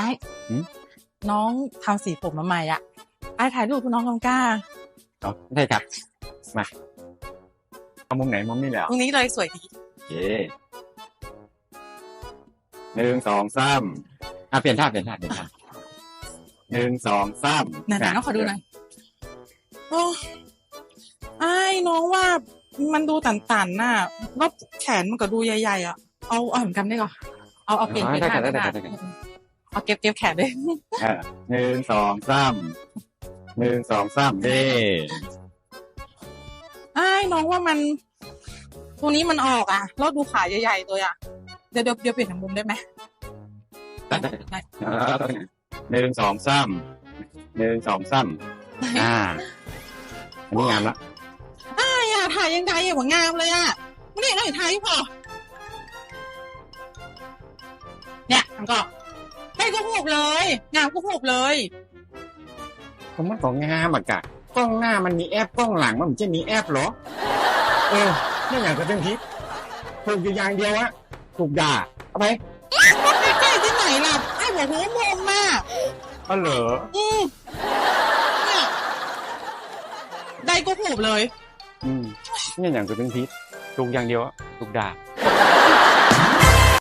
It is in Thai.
อ้หืมน้องทำสีผมมาใหม่อะไอ้ถ่ายรูปคุณน้องกำกล้าอ๋อได้ครับ มาเอามุมไหนมุมนี้แหละตรงนี้เลยสวยดีโอเคหนึ่งสองสามอะเปลี่ยนท่าเปลี่ยนท่าเปลี่ยนท่าหนึ่งสองสามไหนๆน้องขอดูหน่อยโอ้ไอ้น้องว่ามันดูตันๆน่ะแล้วแขนมันก็ดูใหญ่ๆอะเอาเอาเหมือนกันได้ก่อนเอาเอาเปลี่ยนเปลี่ยนได้ท่ากันได้ได้กันได้กัน เอาเก็บเก็บแขนด้วยเออหนึ่งสองสามหนึ่งสองสามเด้ไอ้น้องว่ามัน ตรงนี้มันออกอะแล้วดูขาใหญ่ๆเลยอะเดี๋ยวเดี๋ยวเดี๋ยวเปลี่ยนทางมุมได้ไหมได้ได้ได้หนึ่งสองสามหนึ่งสองสามอ่าอันนี้งามละไอ้อะถ่ายยังไงอะหัวงามเลยอะนี่เราถ่ายพอเนี่ยทำก็ ให้ก็หูบเลย งามก็หูบเลยผมมันของงามอะกะกล้องหน้ามันมีแอปกล้องหลังมันจะมีแอปเหรอ เออไม่อยากจะเป็นทิศถูกอยู่อย่างเดียวอะถูกด่าเอาไปใกล้ที่ไหนล่ะไอ้หัวหัวมุมมากก็เหรออืมเนี่ยได้ก็หูบเลย อืมเนี่ยอย่างจะเป็นทิศถูกอย่างเดียวอะถูกด่า